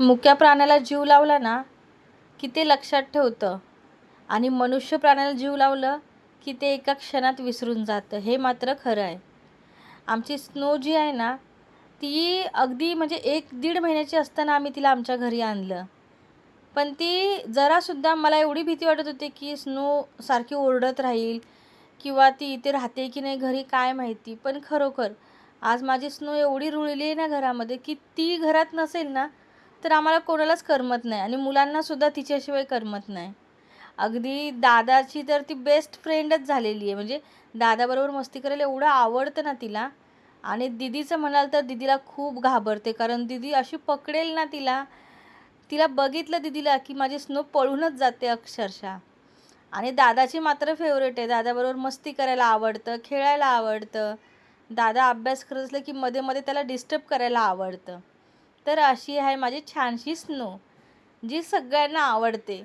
मुक्या प्राण्याला जीव लावला ना की ते लक्षात ठेवतं. आणि मनुष्य प्राण्याला जीव लावलं की ते एका क्षणात विसरून जातं. हे मात्र खरं आहे. आमची स्नो जी आहे ना ती अगदी म्हणजे एक दीड महिन्याची असताना आम्ही तिला आमच्या घरी आणलं. पण ती जरासुद्धा मला एवढी भीती वाटत होती की स्नो सारखी ओरडत राहील किंवा ती इथे राहते की नाही घरी काय माहिती. पण खरोखर आज माझी स्नो एवढी रुळली आहे ना घरामध्ये की ती घरात नसेल ना तर आम्हाला कोणालाच करमत नाही आणि मुलांनासुद्धा तिच्याशिवाय करमत नाही. अगदी दादाची तर ती बेस्ट फ्रेंडच झालेली आहे. म्हणजे दादाबरोबर मस्ती करायला एवढं आवडतं ना तिला. आणि दिदीचं म्हणाल तर दिदीला खूप घाबरते. कारण दिदी अशी पकडेल ना तिला. तिला बघितलं दिदीला की माझी स्नो पळूनच जाते अक्षरशः. आणि दादाची मात्र फेवरेट आहे. दादाबरोबर मस्ती करायला आवडतं खेळायला आवडतं. दादा अभ्यास करत असलं की मध्ये मध्ये त्याला डिस्टर्ब करायला आवडतं. तर अशी आहे माझी छानशी स्नो जी सगळ्यांना आवडते.